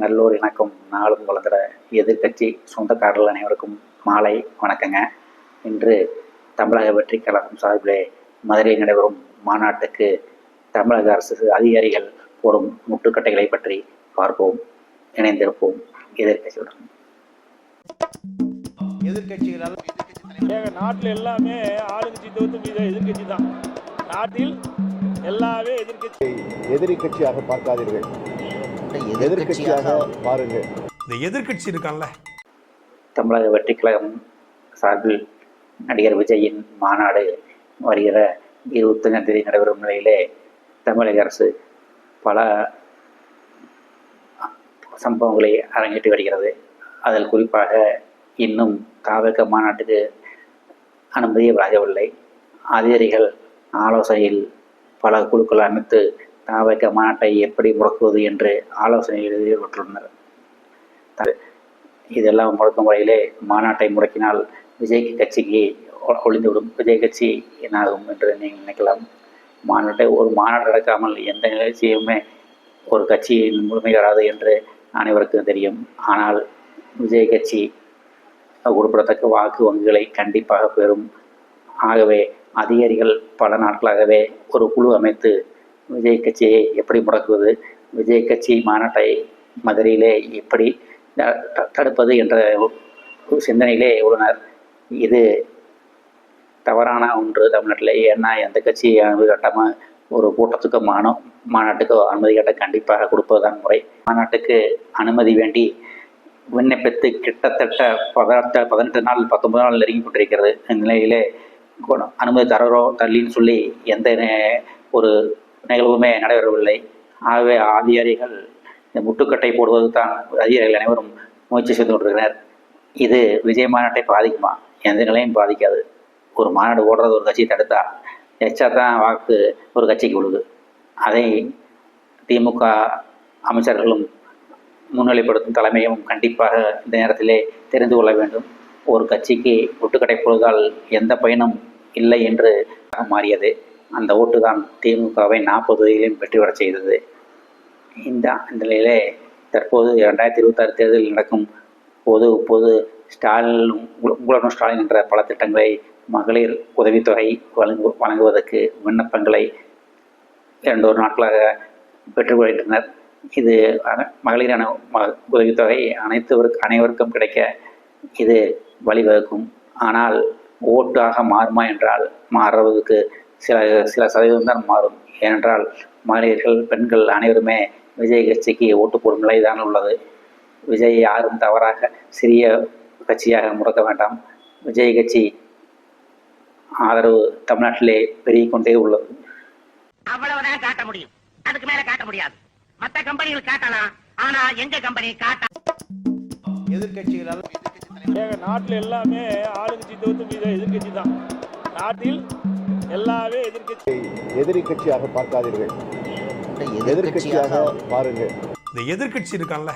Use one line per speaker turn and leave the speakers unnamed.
நல்லோர் இணக்கம் நாளும் வளர்ந்துற எதிர்க்கட்சி சொந்தக்காரர்கள் அனைவருக்கும் மாலை வணக்கங்க. இன்று தமிழக வெற்றி கழகம் சார்பிலே மதுரையில் நடைபெறும் மாநாட்டுக்கு தமிழக அரசு அதிகாரிகள் போடும் முட்டுக்கட்டைகளை பற்றி பார்ப்போம். இணைந்திருப்போம்
எதிர்கட்சிகளால்
ஏங்க நாட்டில் எல்லாமே ஆளுங்கட்சி தவிர்த்து மீது எதிர்க்கட்சி தான். நாட்டில் எல்லாமே எதிர்க்கட்சி.
எதிரி கட்சியாக பார்க்காதீர்கள். எதிர்கட்சியாக பாருங்கள்
இந்த எதிர்க்கட்சி இருக்கான்ல.
தமிழக வெற்றி கழகம் சார்பில் நடிகர் விஜயின் மாநாடு வருகிற இருபத்தஞ்சாம் தேதி நடைபெறும் நிலையிலே தமிழக அரசு பல சம்பவங்களை அரங்கேற்றி வருகிறது. அதில் குறிப்பாக இன்னும் தாவக மாநாட்டுக்கு அனுமதியே வழங்கவில்லை. அதிகாரிகள் ஆலோசனையில் பல குழுக்கள் அமைத்து தாவக மாநாட்டை எப்படி முடக்குவது என்று ஆலோசனையில் ஈடுபட்டுள்ளனர் இதெல்லாம் முடக்கும் முறையிலே மாநாட்டை முடக்கினால் விஜய் கட்சிக்கு ஒளிந்துவிடும். விஜய் கட்சி என்னாகும் என்று நீங்கள் நினைக்கலாம். மாநாட்டை ஒரு மாநாடு நடக்காமல் எந்த நிகழ்ச்சியுமே ஒரு கட்சியின் முழுமை வராது என்று அனைவருக்கும் தெரியும். ஆனால் விஜய் கட்சி குறிப்பிடத்தக்க வாக்கு வங்கிகளை கண்டிப்பாக பெறும். ஆகவே அதிகாரிகள் பல நாட்களாகவே ஒரு குழு அமைத்து விஜய் கட்சியை எப்படி முடக்குவது? விஜய் கட்சி மாநாட்டை மதுரையிலே எப்படி த- தடுப்பது என்ற ஒரு சிந்தனையிலே உள்ளனர். இது தவறான ஒன்று தமிழ்நாட்டில். ஏன்னா எந்த கட்சி அனுமதி கட்டாமல் ஒரு கூட்டத்துக்கோ மானோ மாநாட்டுக்கோ அனுமதி கட்ட கண்டிப்பாக கொடுப்பதுதான் முறை. மாநாட்டுக்கு அனுமதி வேண்டி விண்ணப்பித்து கிட்டத்தட்ட பதினெட்டு பதினெட்டு நாள் பத்தொன்பது நாள் நெருங்கி கொண்டிருக்கிறது. இந்த நிலையிலே அனுமதி தரறோம் தள்ளின்னு சொல்லி எந்த ஒரு நிகழ்வுமே நடைபெறவில்லை. ஆகவே அதிகாரிகள் இந்த முட்டுக்கட்டை போடுவது தான் அதிகாரிகள் அனைவரும் முயற்சி செய்து கொண்டிருக்கிறார். இது விஜய் மாநாட்டை பாதிக்குமா? எந்த நிலையும் பாதிக்காது. ஒரு மாநாடு ஓடுறது ஒரு கட்சியை தடுத்தா எச்சா தான் வாக்கு ஒரு கட்சிக்கு விழுது. அதை திமுக அமைச்சர்களும் முன்னிலைப்படுத்தும் தலைமையும் கண்டிப்பாக இந்த நேரத்திலே தெரிந்து கொள்ள வேண்டும். ஒரு கட்சிக்கு ஒட்டுக்கடை பொழுதால் எந்த பயனும் இல்லை என்று மாறியது. அந்த ஓட்டு தான் திமுகவை நாற்பது தொகுதியிலும் வெற்றி பெறச் செய்தது. இந்த இந்த நிலையிலே தற்போது இரண்டாயிரத்தி இருபத்தாறு தேர்தலில் நடக்கும் பொது பொது ஸ்டாலின் உங்களுடன் ஸ்டாலின் என்ற பல திட்டங்களை மகளிர் உதவித்தொகை வழங்கு வழங்குவதற்கு விண்ணப்பங்களை இரண்டு ஒரு நாட்களாக பெற்றுக் இது அன- மகளிர் அணு உதவித்தொகை அனைத்துவருக்கு அனைவருக்கும் கிடைக்க இது வழிவகுக்கும். ஆனால் ஓட்டாக மாறுமா என்றால் மாறுவதற்கு சில சில சதவீதம் தான் மாறும். ஏனென்றால் மகளிர்கள் பெண்கள் அனைவருமே விஜய் கட்சிக்கு ஓட்டு போடும் நிலைதான் உள்ளது. விஜய் யாரும் தவறாக சிறிய கட்சியாக முடக்க வேண்டாம். விஜய் கட்சி ஆதரவு தமிழ்நாட்டிலே பெருகிக் கொண்டே உள்ளது.
அவ்வளவுதான் காட்ட முடியும். அதுக்கு மேல காட்ட முடியாது. மத்த கம்பெனிகள் காட்டலாம். ஆனா எங்க கம்பெனி காட்ட
எதிர்கட்சிகளால்
ஏங்க நாட்டில் எல்லாமே ஆளுங்கட்சி தவிர்த்து மீது எதிர்க்கட்சி தான். நாட்டில் எல்லாமே எதிர்க்கட்சி
எதிரி கட்சியாக பார்க்காதீர்கள். எதிர்கட்சியாக பாருங்கள்.
இந்த எதிர்க்கட்சி இருக்கான்ல.